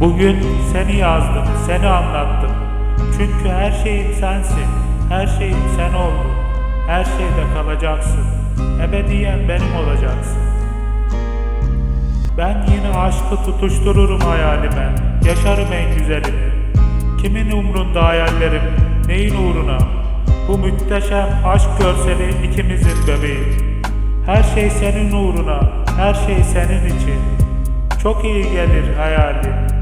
Bugün seni yazdım, seni anlattım. Çünkü her şeyim sensin, her şeyim sen oldun. Her şeyde kalacaksın, ebediyen benim olacaksın. Ben yine aşkı tutuştururum hayalime, yaşarım en güzelini. Kimin umrunda hayallerim, neyin uğruna? Bu muhteşem aşk görseli ikimizin bebeği. Her şey senin uğruna, her şey senin için. Çok iyi gelir hayalin.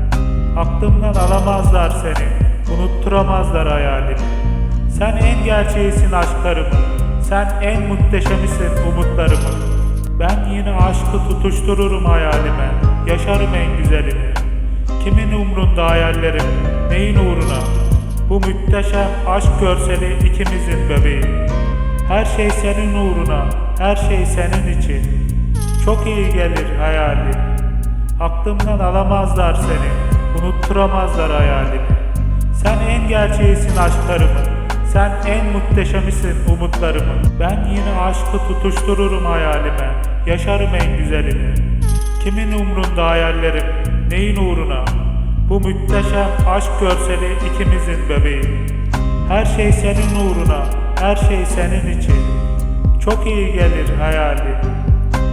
Aklımdan alamazlar seni, unutturamazlar hayalini. Sen en gerçeğisin aşklarımın, sen en muhteşemisin umutlarımın. Ben yine aşkı tutuştururum hayalime, yaşarım en güzelini. Kimin umrunda hayallerim, neyin uğruna? Bu muhteşem aşk görseli ikimizin bebeği. Her şey senin uğruna, her şey senin için. Çok iyi gelir hayalin. Aklımdan alamazlar seni, unutturamazlar hayalini. Sen en gerçeğisin aşklarımın, sen en muhteşemisin umutlarımın. Ben yine aşkı tutuştururum hayalime, yaşarım en güzelini. Kimin umrunda hayallerim, neyin uğruna? Bu muhteşem aşk görseli ikimizin bebeği. Her şey senin uğruna, her şey senin için. Çok iyi gelir hayalin.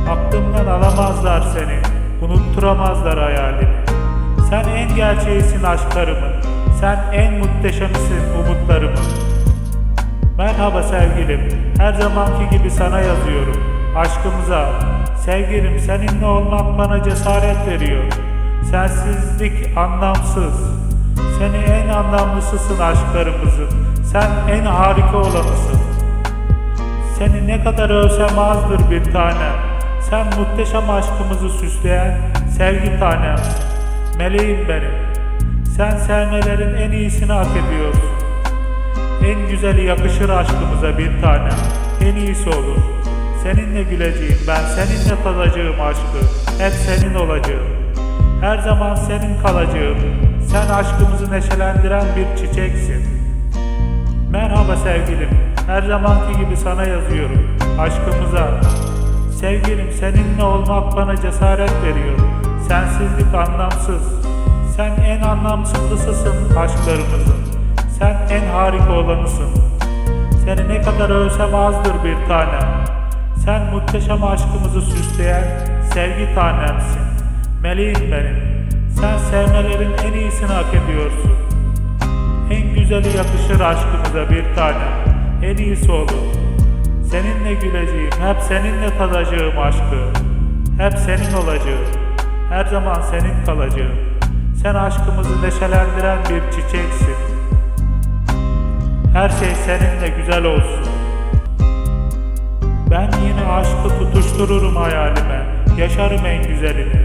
Aklımdan alamazlar seni, unutturamazlar hayalini. Sen en gerçeğisin aşklarımın, sen en muhteşemisin umutlarımın. Merhaba sevgilim, her zamanki gibi sana yazıyorum. Aşkımıza, sevgilim seninle olmak bana cesaret veriyor. Sensizlik anlamsız. Seni en anlamlısısın aşklarımızın. Sen en harika olanısın. Seni ne kadar övsem azdır bir tanem. Sen muhteşem aşkımızı süsleyen sevgi tanemsin. Meleğim benim. Sen sevmelerin en iyisini hak ediyorsun. En güzeli yakışır aşkımıza bir tanem. En iyisi olur. Seninle güleceğim ben, seninle tadacağım aşkı. Hep senin olacağım. Her zaman senin kalacağım. Sen aşkımızı neşelendiren bir çiçeksin. Merhaba sevgilim, her zamanki gibi sana yazıyorum. Aşkımıza. Sevgilim seninle olmak bana cesaret veriyor. Sensizlik anlamsız. Sen en anlamsızlısısın aşklarımızın. Sen en harika olanısın. Seni ne kadar övsem azdır bir tanem. Sen muhteşem aşkımızı süsleyen sevgi tanemsin. Meleğim benim. Sen sevmelerin en iyisini hak ediyorsun. En güzeli yakışır aşkımıza bir tane. En iyisi olur. Seninle güleceğim, hep seninle tadacağım aşkı. Hep senin olacağım. Her zaman senin kalacağım. Sen aşkımızı neşelendiren bir çiçeksin. Her şey seninle güzel olsun. Ben yine aşkı tutuştururum hayalime, yaşarım en güzelini.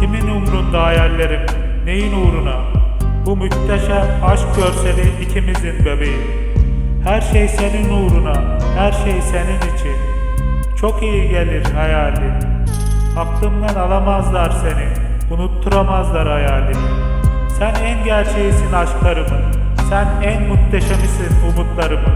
Kimin umrunda hayallerim, neyin uğruna? Bu muhteşem aşk görseli ikimizin bebeği. Her şey senin uğruna, her şey senin için. Çok iyi gelir hayalin. Aklımdan alamazlar seni, unutturamazlar hayalini. Sen en gerçeğisin aşklarımın, sen en muhteşemisin umutlarımın.